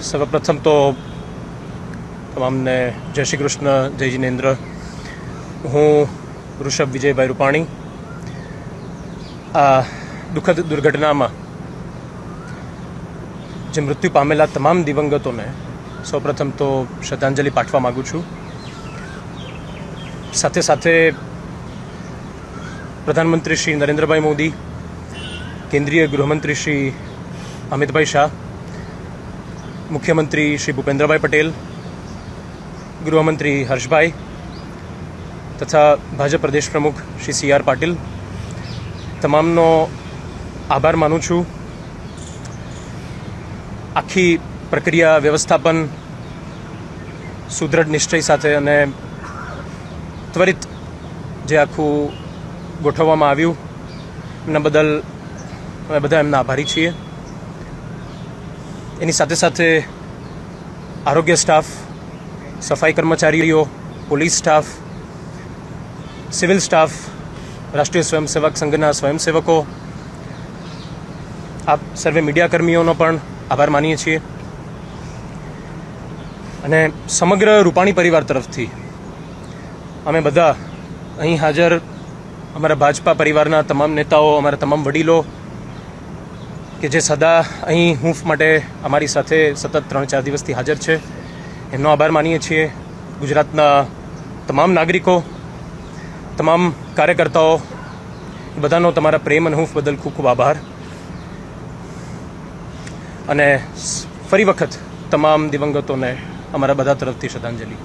સર્વપ્રથમ તો તમામને જય શ્રી કૃષ્ણ જય જિનેન્દ્ર હું ઋષભ વિજયભાઈ રૂપાણી આ દુઃખદ દુર્ઘટનામાં જે મૃત્યુ પામેલા તમામ દિવંગતોને સૌપ્રથમ તો શ્રદ્ધાંજલિ પાઠવા માગું છું સાથે સાથે પ્રધાનમંત્રી શ્રી નરેન્દ્રભાઈ મોદી કેન્દ્રીય ગૃહમંત્રી શ્રી અમિતભાઈ શાહ મુખ્યમંત્રી શ્રી ભૂપેન્દ્રભાઈ પટેલ, ગૃહમંત્રી હર્ષભાઈ તથા ભાજપ પ્રદેશ પ્રમુખ શ્રી સી આર પાટીલ. તમામનો આભાર માનું છું. આખી પ્રક્રિયા વ્યવસ્થાપન સુદૃઢ નિશ્ચય સાથે અને ત્વરિત જે આખું ગોઠવવામાં આવ્યું એમના બદલ અમે બધા એમના આભારી છીએ. એની સાથે સાથે આરોગ્ય સ્ટાફ, સફાઈ કર્મચારીઓ, પોલીસ સ્ટાફ, સિવિલ સ્ટાફ, રાષ્ટ્રીય સ્વયંસેવક સંઘના સ્વયંસેવકો, આપ સર્વે મીડિયા કર્મીઓનો પણ આભાર માનીએ છીએ. અને સમગ્ર રૂપાણી પરિવાર તરફથી અમે બધા અહીં હાજર અમારા ભાજપા પરિવારના તમામ નેતાઓ, અમારા તમામ વડીલો કે જે સદા અહીં હૂંફ માટે અમારી સાથે સતત ત્રણ ચાર દિવસથી હાજર છે. એમનો આભાર માનીએ છીએ. ગુજરાતના તમામ નાગરિકો, તમામ કાર્યકર્તાઓ બધાનો તમારા પ્રેમ અને હૂંફ બદલ ખૂબ ખૂબ આભાર. અને ફરી વખત તમામ દિવંગતોને અમારા બધા તરફથી શ્રદ્ધાંજલિ.